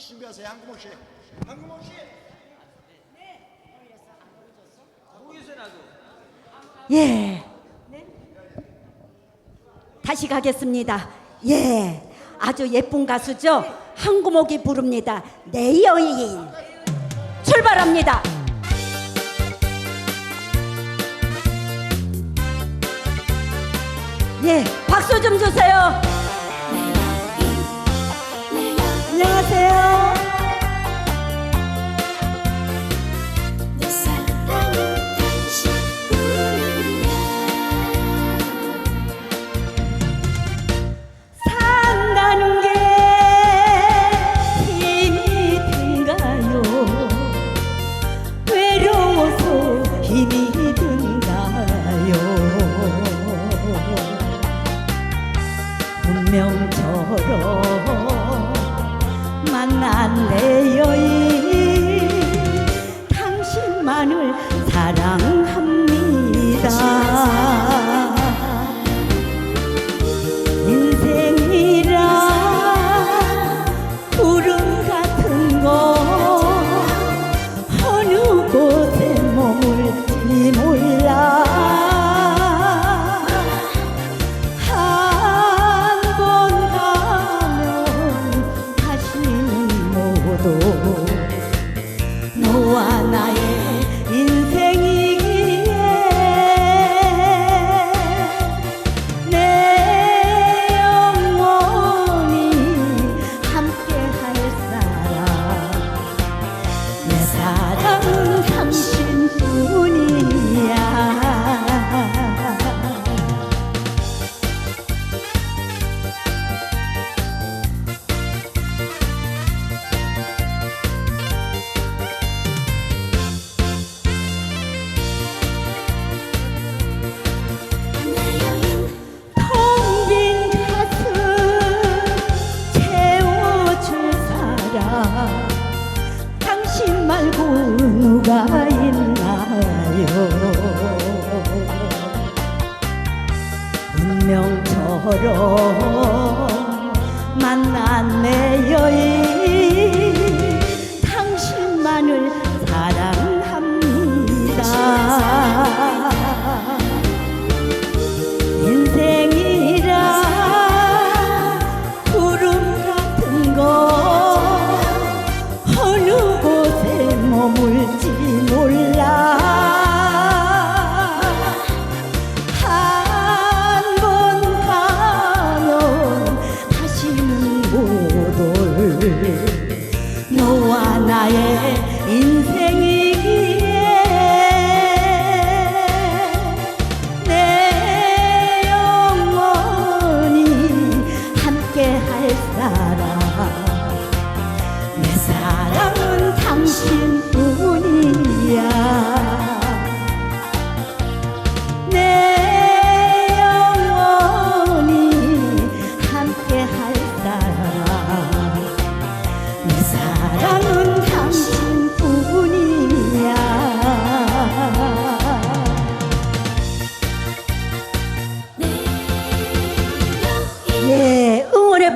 씨 준비하세요. 한금호 씨. 한금호 씨. 모르겠어 나도. 예. 다시 가겠습니다. 예. 아주 예쁜 가수죠. 한구목이 부릅니다. 내 여인. 출발합니다. 예. 박수 좀 주세요. 운명처럼 만났네요 운명처럼 나의 인생이기에 내 영원히 함께 할 사람. 내 사랑은 당신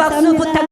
কখনো